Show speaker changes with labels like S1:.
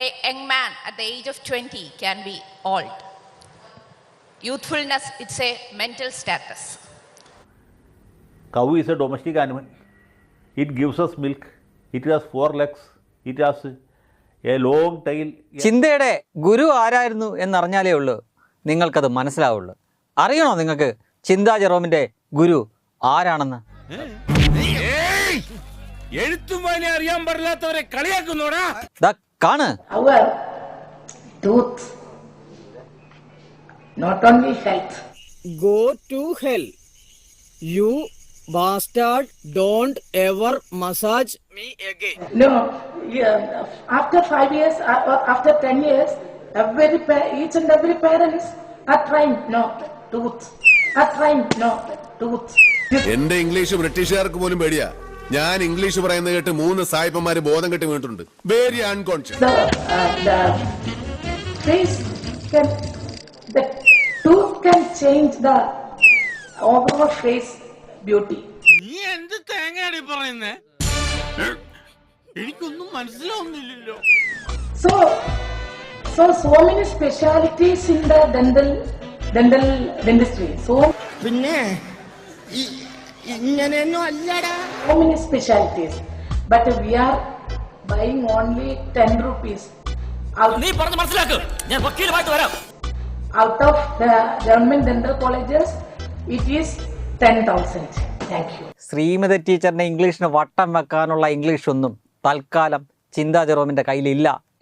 S1: A young man at the age of 20 can be old. Youthfulness, it's a mental status.
S2: Cow is a domestic animal. It gives us milk. It has four legs. It has a long tail.
S3: ചിന്തയുടെ ഗുരു ആരായിരുന്നു എന്നറിഞ്ഞാലേ ഉള്ളൂ നിങ്ങൾക്കത് മനസ്സിലാവുള്ളൂ അറിയണോ നിങ്ങൾക്ക് ചിന്താ ജെറോമിന്റെ ഗുരു ആരാണെന്ന്
S4: എഴുത്തും വായന അറിയാൻ പറ്റാത്തവരെ കളിയാക്കുന്നോടാ
S3: കാണ്
S5: Our tooth, not only health,
S6: Go to hell. You bastard, don't ever massage me again.
S5: no, yeah, after 5 years uh, or after 10 years, every each and every parents are trying, no, tooth, are trying, no, tooth.
S7: എന്റെ English ബ്രിട്ടീഷുകാർക്ക് പോലും പേടിയാ ഞാൻ English പറയുന്നത് കേട്ട് മൂന്ന് സായിപ്പന്മാര് ബോധം കെട്ടി വീണിട്ടുണ്ട് വെരി അൺകോൺഷ്യസ്
S5: uh.
S4: നീ എന്ത് തേങ്ങയാടി പറയുന്നേ എനിക്കൊന്നും മനസ്സിലാവുന്നില്ലല്ലോ
S5: So, so, so many specialities in the dental, dental dentistry. So,
S6: പിന്നെ ഇങ്ങനെ ഒന്നും അല്ലടാ
S5: ഹോമിന് specialities but we are buying only ten rupees
S4: നീ പറഞ്ഞു മനസ്സിലാക്ക്. ഞാൻ വക്കീലുമായിട്ട് വരാം.
S5: Out of the government dental colleges it is ten thousand
S3: Shrimati ടീച്ചറിന് ഇംഗ്ലീഷിന് വട്ടം വെക്കാനുള്ള ഇംഗ്ലീഷ് ഒന്നും തൽക്കാലം ചിന്താ ജെറോമിന്റെ കയ്യിലില്ല.